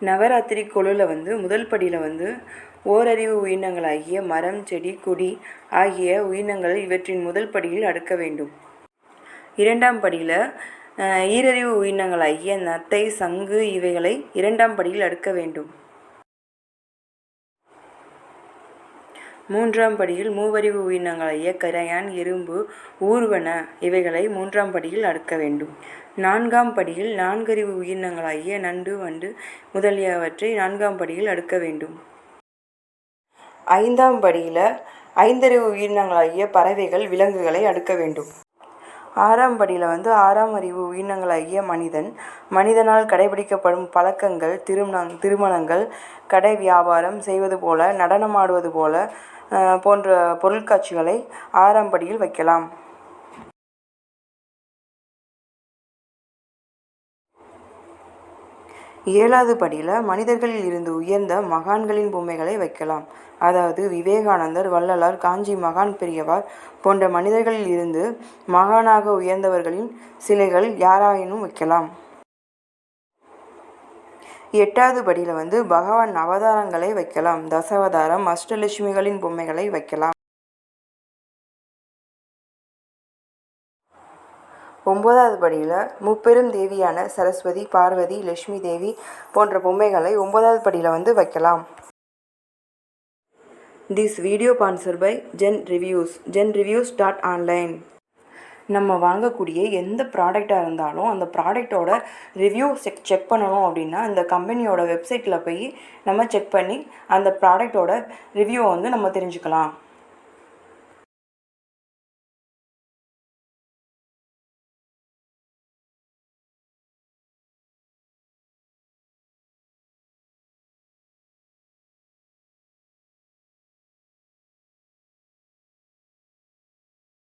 நவராத்திரி குழுவில் வந்து முதல் படியில் வந்து ஓரறிவு உயிரினங்களாகிய மரம் செடி கொடி ஆகிய உயிரினங்கள் இவற்றின் முதல் படியில் அடுக்க வேண்டும். இரண்டாம் படியில் ஈரறிவு உயிரினங்களாகிய நத்தை சங்கு இவைகளை இரண்டாம் படியில் அடுக்க வேண்டும். மூன்றாம் படியில் மூவறிவு உயிரினங்களாகிய கரையான் எறும்பு ஊர்வன இவைகளை மூன்றாம் படியில் அடுக்க வேண்டும். நான்காம் படியில் நான்கறிவு உயிரினங்களாகிய நண்டு வண்டு முதலியவற்றை நான்காம் படியில் அடுக்க வேண்டும். ஐந்தாம் படியில் ஐந்தறிவு உயிரினங்களாகிய பறவைகள் விலங்குகளை அடுக்க வேண்டும். ஆறாம் படியில் வந்து ஆறாம் அறிவு உயிரினங்களாகிய மனிதன் மனிதனால் கடைபிடிக்கப்படும் பழக்கங்கள் திருமண திருமணங்கள் கடை வியாபாரம் செய்வது போல நடனமாடுவது போல போன்ற பொருட்காட்சிகளை ஆறாம் படியில் வைக்கலாம். ஏழாவது படியில் மனிதர்களில் இருந்து உயர்ந்த மகான்களின் பொம்மைகளை வைக்கலாம். அதாவது விவேகானந்தர் வள்ளலார் காஞ்சி மகான் பெரியவார் போன்ற மனிதர்களில் இருந்து மகானாக உயர்ந்தவர்களின் சிலைகள் யாராயினும் வைக்கலாம். எட்டாவது படியில் வந்து பகவான் அவதாரங்களை வைக்கலாம். தசாவதாரம் அஷ்டலட்சுமிகளின் பொம்மைகளை வைக்கலாம். ஒம்பதாவது படியில் முப்பெரும் தேவியான சரஸ்வதி பார்வதி லட்சுமி தேவி போன்ற பொம்மைகளை ஒம்பதாவது படியில் வந்து வைக்கலாம். This video sponsored by Zen Reviews Zen Reviews dot online நம்ம வாங்கக்கூடிய எந்த ப்ராடக்டாக இருந்தாலும் அந்த ப்ராடக்டோட ரிவ்யூ செக் செக் பண்ணணும் அப்படின்னா இந்த கம்பெனியோட வெப்சைட்டில் போய் நம்ம செக் பண்ணி அந்த ப்ராடக்டோட ரிவ்யூவை வந்து நம்ம தெரிஞ்சுக்கலாம்.